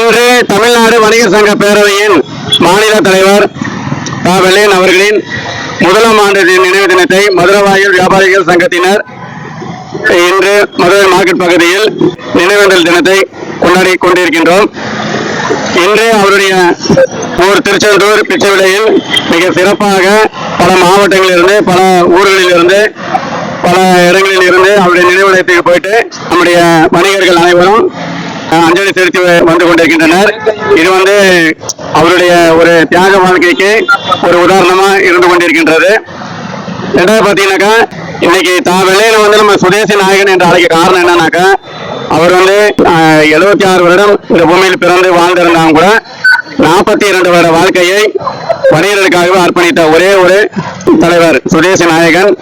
இன்று தமிழ்நாடு வணிகர் சங்க பேரவையின் மாநில தலைவர் தா அவர்களின் முதலாம் ஆண்டு நினைவு தினத்தை மதுரவாயில் வியாபாரிகள் சங்கத்தினர் இன்று மதுரை மார்க்கெட் பகுதியில் நினைவேந்தல் தினத்தை கொண்டாடி கொண்டிருக்கின்றோம். இன்று அவருடைய ஊர் திருச்செந்தூர் பிச்சைவிலையில் மிக சிறப்பாக பல மாவட்டங்களிலிருந்து பல ஊர்களிலிருந்து பல இடங்களில் இருந்து அவருடைய நினைவிடத்துக்கு போயிட்டு நம்முடைய வணிகர்கள் அனைவரும் அஞ்சலி செலுத்தி வந்து கொண்டிருக்கின்றனர். இது வந்து அவருடைய ஒரு தியாக வாழ்க்கைக்கு ஒரு உதாரணமா இருந்து கொண்டிருக்கின்றது. ரெண்டாவது பார்த்தீங்கன்னாக்கா இன்னைக்கு தான் வெள்ளையில வந்து நம்ம சுதேசி நாயகன் என்று அழைக்க காரணம் என்னன்னாக்கா அவர் வந்து எழுபத்தி ஆறு வருடம் இந்த பூமியில் பிறந்து வாழ்ந்திருந்தாங்க கூட நாற்பத்தி இரண்டு வருட வாழ்க்கையை வணிகர்களுக்காகவே அர்ப்பணித்த ஒரே ஒரு தலைவர் சுதேசி நாயகன்.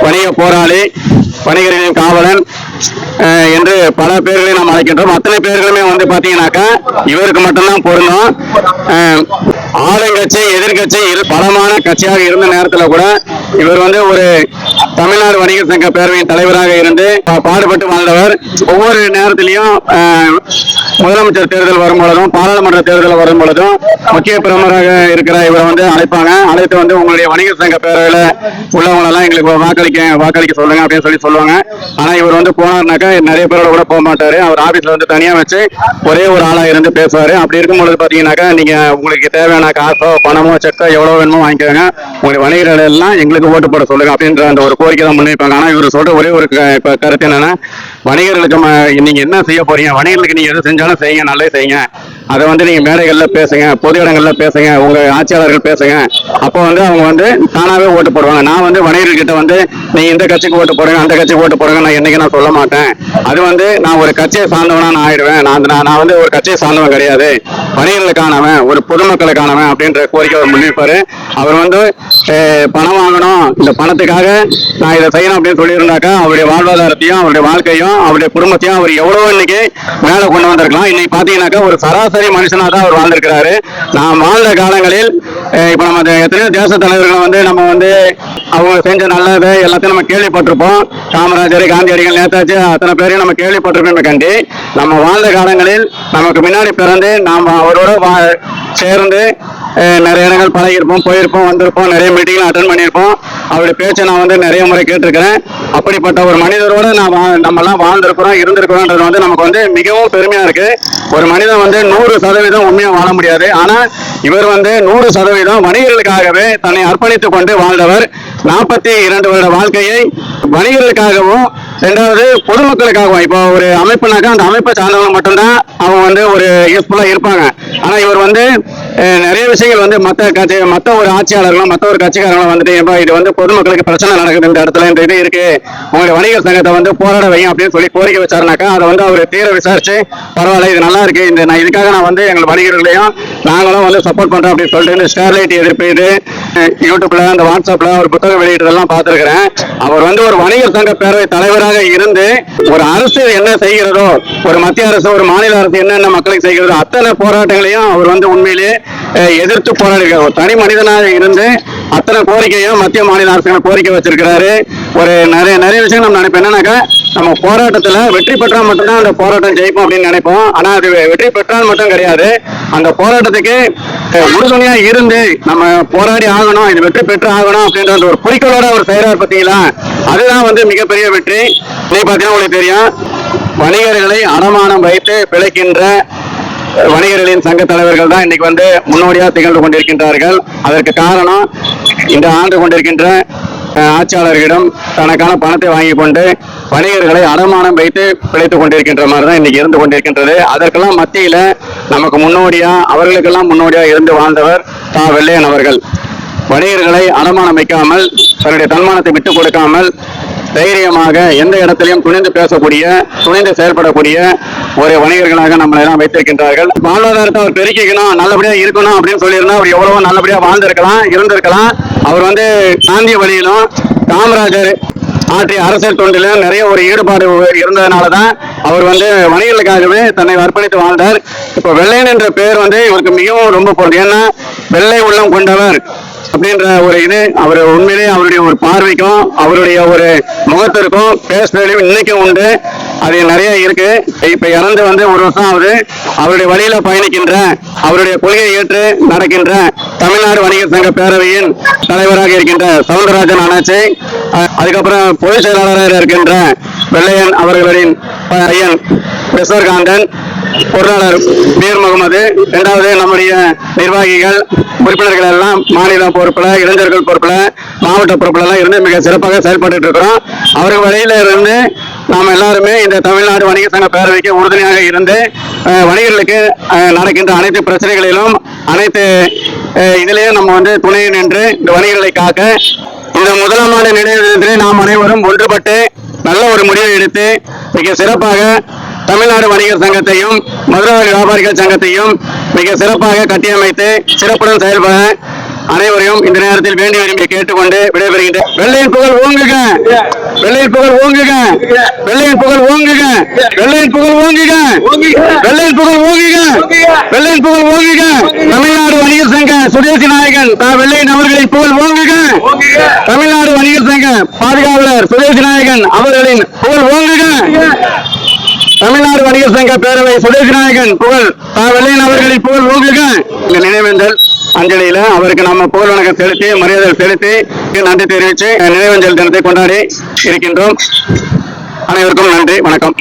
வணிக போராளி வணிகர்களின் காவலன் என்று பல பேர்களை நாம் அழைக்கின்றோம். அத்தனை பேர்களுமே வந்து பாத்தீங்கன்னாக்கா இவருக்கு மட்டும்தான் பொருந்தும். ஆளுங்கட்சி எதிர்கட்சி இரு பலமான கட்சியாக இருந்த நேரத்தில் கூட இவர் வந்து ஒரு தமிழ்நாடு வணிகர் சங்க பேரவையின் தலைவராக இருந்து பா- பாடுபட்டு வாழ்ந்தவர். ஒவ்வொரு நேரத்திலையும் முதலமைச்சர் தேர்தல் வரும் பொழுதும் பாராளுமன்ற தேர்தல் வரும் பொழுதும் முக்கிய பிரமுகராக இருக்கிற இவரை வந்து அழைப்பாங்க. அழைத்து வந்து உங்களுடைய வணிக சங்க பேரவையில் உள்ளவங்களெல்லாம் எங்களுக்கு வாக்களிக்க வாக்களிக்க சொல்லுங்க அப்படின்னு சொல்லி சொல்லுவாங்க. ஆனால் இவர் வந்து போனார்னாக்கா நிறைய பேரோட கூட போக மாட்டார். அவர் ஆஃபீஸில் வந்து தனியாக வச்சு ஒரே ஒரு ஆளாக இருந்து பேசுவார். அப்படி இருக்கும் பொழுது பார்த்தீங்கன்னாக்கா நீங்கள் உங்களுக்கு தேவையான காசோ பணமோ செக்கோ எவ்வளோ வேணுமோ வாங்கிக்கோங்க. உங்களுடைய வணிகர்கள் எல்லாம் எங்களுக்கு ஓட்டு போட சொல்லுங்க அப்படின்ற அந்த ஒரு கோரிக்கை தான் முன்வைப்பாங்க. ஆனால் இவர் சொல்கிற ஒரே ஒரு க- கருத்து என்னன்னா வணிகர்களுக்கு நீங்கள் என்ன செய்ய போகிறீங்க வணிகர்களுக்கு நீங்கள் எது செஞ்சாலும் செய்யுங்க நல்லே செய்யுங்க. அதை வந்து நீங்கள் மேடைகளில் பேசுங்க பொது இடங்களில் பேசுங்க உங்கள் ஆட்சியாளர்கள் பேசுங்க. அப்போ வந்து அவங்க வந்து தானாகவே ஓட்டு போடுவாங்க. நான் வந்து வணிகர்கிட்ட வந்து நீ இந்த கட்சிக்கு ஓட்டு போடுங்க அந்த கட்சிக்கு ஓட்டு போடுங்க நான் என்றைக்கு நான் சொல்ல மாட்டேன். அது வந்து நான் ஒரு கட்சியை சார்ந்தவனா நான் ஆயிடுவேன். நான் நான் நான் வந்து ஒரு கட்சியை சார்ந்தவன் கிடையாது. வணிகர்களுக்கானவன் ஒரு பொதுமக்களுக்கானவன் அப்படின்ற கோரிக்கை அவர் முன்னிப்பாரு அவர் வந்து பணம் வாங்கணும். இந்த பணத்துக்காக நான் இதை செய்யணும் அப்படின்னு சொல்லியிருந்தாக்கா அவருடைய வாழ்வாதாரத்தையும் அவருடைய வாழ்க்கையும் அவருடைய குடும்பத்தையும் அவர் எவ்வளவு இன்னைக்கு மேலே கொண்டு வந்திருக்கலாம். இன்னைக்கு பார்த்தீங்கன்னாக்கா ஒரு சராசரி மனுஷனாக தான் அவர் வாழ்ந்திருக்கிறாரு. நான் வாழ்ந்த காலங்களில் இப்போ நம்ம எத்தனையோ தேச தலைவர்களை வந்து நம்ம வந்து அவங்க செஞ்ச நல்லது எல்லாத்தையும் நம்ம கேள்விப்பட்டிருப்போம். காமராஜர் காந்தியடிகள் நேதாஜி அத்தனை பேரையும் நம்ம கேள்விப்பட்டிருப்போம் கண்டி. நம்ம வாழ்ந்த காலங்களில் நமக்கு முன்னாடி பிறந்து நாம் அவரோட வா- சேர்ந்து நிறைய இடங்கள் பழகியிருப்போம் போயிருப்போம் வந்திருப்போம் நிறைய மீட்டிங் அட்டன் பண்ணியிருப்போம். அவருடைய பேச்சை நான் வந்து நிறைய முறை கேட்டிருக்கிறேன். அப்படிப்பட்ட ஒரு மனிதரோட நான் வா- நம்மலாம் வாழ்ந்திருக்கிறோம் இருந்திருக்கிறோன்றது வந்து நமக்கு வந்து மிகவும் பெருமையாக இருக்குது ஒரு மனிதன் வந்து நூறு சதவீதம் உண்மையாக வாழ முடியாது. ஆனால் இவர் வந்து நூறு சதவீதம் வணிகர்களுக்காகவே தன்னை அர்ப்பணித்துக் கொண்டு வாழ்ந்தவர். நாற்பத்தி இரண்டு வருட வாழ்க்கையை வணிகர்களுக்காகவும் ரெண்டாவது பொதுமக்களுக்காகவும் இப்போ ஒரு அமைப்புனாக்கா அந்த அமைப்பை சார்ந்தவங்க மட்டும்தான் அவங்க வந்து ஒரு யூஸ்ஃபுல்லாக இருப்பாங்க. ஆனால் இவர் வந்து நிறைய விஷயங்கள் வந்து மற்ற கட்சி மற்ற ஒரு ஆட்சியாளர்களும் மற்ற ஒரு கட்சிக்காரங்களும் வந்துட்டு "ஏப்பா, இது வந்து பொதுமக்களுக்கு பிரச்சனை நடக்குது இந்த இடத்துல இந்த இது இருக்கு. உங்களுடைய வணிகர் சங்கத்தை வந்து போராட வையும் அப்படின்னு சொல்லி கோரிக்கை வச்சாருனாக்கா அதை வந்து அவர் தீர விசாரிச்சு பரவாயில்ல இது நல்லா இருக்கு. இந்த நான் இதுக்காக நான் வந்து எங்கள் வணிகர்களையும் நாங்களும் வந்து சப்போர்ட் பண்றோம் அப்படின்னு சொல்லிட்டு இந்த ஸ்டெர்லைட் எதிர்ப்பு இது யூடியூப்ல அந்த வாட்ஸ்அப்ல ஒரு புத்தகம் வெளியிட்டதெல்லாம் பார்த்திருக்கிறேன். அவர் வந்து ஒரு வணிகர் சங்க பேரவை தலைவராக இருந்து ஒரு அரசு என்ன செய்கிறதோ ஒரு மத்திய அரசு ஒரு மாநில அரசு என்னென்ன மக்களுக்கு செய்கிறதோ அத்தனை போராட்டங்களையும் அவர் வந்து உண்மையிலேயே எதிர்த்து போராடுகிறார் ஒரு தனி மனிதனாக இருந்து அத்தனை கோரிக்கையும் மத்திய மாநில அரசுகள் கோரிக்கை வச்சிருக்கிறாரு. ஒரு நிறைய நிறைய விஷயம் நம்ம நினைப்போம். என்னன்னாக்கா நம்ம போராட்டத்தில் வெற்றி பெற்றால் மட்டும்தான் அந்த போராட்டம் ஜெயிப்போம் அப்படின்னு நினைப்போம். ஆனால் அது வெற்றி பெற்றால் மட்டும் கிடையாது. அந்த போராட்டத்துக்கு உறுதுணையாக இருந்து நம்ம போராடி ஆகணும் இது வெற்றி பெற்று ஆகணும் அப்படின்ற அந்த ஒரு குறிக்கோளோட ஒரு செய்யறாரு பார்த்தீங்களா? அதுதான் வந்து மிகப்பெரிய வெற்றி. நீ பார்த்தீங்கன்னா உங்களுக்கு தெரியும் வணிகர்களை அடமானம் வைத்து பிழைக்கின்ற வணிகர்களின் சங்க தலைவர்கள் தான் இன்னைக்கு வந்து முன்னோடியாக திகழ்ந்து கொண்டிருக்கின்றார்கள். அதற்கு காரணம் இந்த ஆண்டு கொண்டிருக்கின்ற ஆட்சியாளர்களிடம் தனக்கான பணத்தை வாங்கி கொண்டு வணிகர்களை அடமானம் வைத்து பிழைத்துக் கொண்டிருக்கின்ற மாதிரி தான் இன்னைக்கு இருந்து கொண்டிருக்கின்றது. அதற்கெல்லாம் மத்தியில நமக்கு முன்னோடியா அவர்களுக்கெல்லாம் முன்னோடியா இருந்து வாழ்ந்தவர் தா. வெள்ளையன் அவர்கள். வணிகர்களை அடமானம் வைக்காமல் தன்னுடைய தன்மானத்தை விட்டுக் கொடுக்காமல் தைரியமாக எந்த இடத்திலையும் துணிந்து பேசக்கூடிய துணிந்து செயல்படக்கூடிய ஒரு வணிகர்களாக நம்மளை எல்லாம் வைத்திருக்கின்றார்கள். வாழ்வாதாரத்தை அவர் பெருக்கிக்கணும் நல்லபடியா இருக்கணும் அப்படின்னு சொல்லியிருந்தா அவர் எவ்வளவோ நல்லபடியா வாழ்ந்திருக்கலாம் இருந்திருக்கலாம். அவர் வந்து காந்திய வழியிலும் காமராஜர் ஆற்றிய அரசியல் தொண்டிலும் நிறைய ஒரு ஈடுபாடு இருந்ததுனால தான் அவர் வந்து வணிகர்களுக்காகவே தன்னை அர்ப்பணித்து வாழ்ந்தார். இப்போ வெள்ளையன் என்ற பெயர் வந்து இவருக்கு மிகவும் ரொம்ப பொருள். ஏன்னா வெள்ளை உள்ளம் கொண்டவர் அப்படின்ற ஒரு இது அவர் உண்மையிலேயே அவருடைய ஒரு பார்வைக்கும் அவருடைய ஒரு முகத்திற்கும் பேசுறதுலையும் இன்னைக்கும் உண்டு. அது நிறைய இருக்கு. இப்ப இறந்து வந்து ஒரு வருஷம் ஆகுது. அவருடைய வழியில பயணிக்கின்ற அவருடைய கொள்கையை ஏற்று நடக்கின்ற தமிழ்நாடு வணிகர் சங்க பேரவையின் தலைவராக இருக்கின்ற சவுந்தரராஜன் அண்ணாச்சி அதுக்கப்புறம் பொதுச் செயலாளராக இருக்கின்ற வெள்ளையன் அவர்களின் பையன் பெசர்காந்தன் பொருளாளர் மீர் முகமது இரண்டாவது நம்முடைய நிர்வாகிகள் உறுப்பினர்கள் எல்லாம் மாநில பொறுப்புல இளைஞர்கள் பொறுப்புல மாவட்ட பொறுப்புல எல்லாம் இருந்து மிக சிறப்பாக செயல்பட்டு இருக்கிறோம். அவர்கள் வழியில இருந்து நாம் எல்லாருமே இந்த தமிழ்நாடு வணிக சங்க பேரவைக்கு உறுதுணையாக இருந்து வணிகர்களுக்கு நடக்கின்ற அனைத்து பிரச்சனைகளிலும் அனைத்து அஹ், இதிலேயும் நம்ம வந்து துணை நின்று இந்த வணிகர்களை காக்க இந்த முதலாம் ஆண்டு நினைவு நாம் அனைவரும் ஒன்றுபட்டு நல்ல ஒரு முடிவை எடுத்து மிக சிறப்பாக தமிழ்நாடு வணிகர் சங்கத்தையும் மதுரை வியாபாரிகள் சங்கத்தையும் மிக சிறப்பாக கட்டியமைத்து சிறப்புடன் செயல்பட அனைவரையும் இந்த நேரத்தில் வேண்டி விரும்பி கேட்டுக்கொண்டு விடைபெறுகின்றேன் வெள்ளையின் புகழ் ஓங்குக. வெள்ளையின் புகழ் ஓங்குக. வெள்ளையின் புகழ் ஓங்குக. வெள்ளையின் புகழ் ஓங்குக. வெள்ளையின் புகழ் ஓங்குக. வெள்ளையின் புகழ் ஓங்குக. தமிழ்நாடு வணிகர் சங்க சுதேசி நாயகன் தா. வெள்ளையின் அவர்களின் புகழ் ஓங்குக. தமிழ்நாடு வணிகர் சங்க பாதுகாவலர் சுதேசி நாயகன் அவர்களின் புகழ் ஓங்குக. தமிழ்நாடு வணிகர் சங்க பேரவை சுதேசி நாயகன் புகழ் தா. வெள்ளையின் அவர்களின் புகழ் ஓங்குக. இந்த நினைவேந்தல் அஞ்சலியில அவருக்கு நம்ம புகழ் வணக்கம் செலுத்தி மரியாதை செலுத்தி நன்றி தெரிவித்து நினைவஞ்சல் தினத்தை கொண்டாடி இருக்கின்றோம் அனைவருக்கும் நன்றி வணக்கம்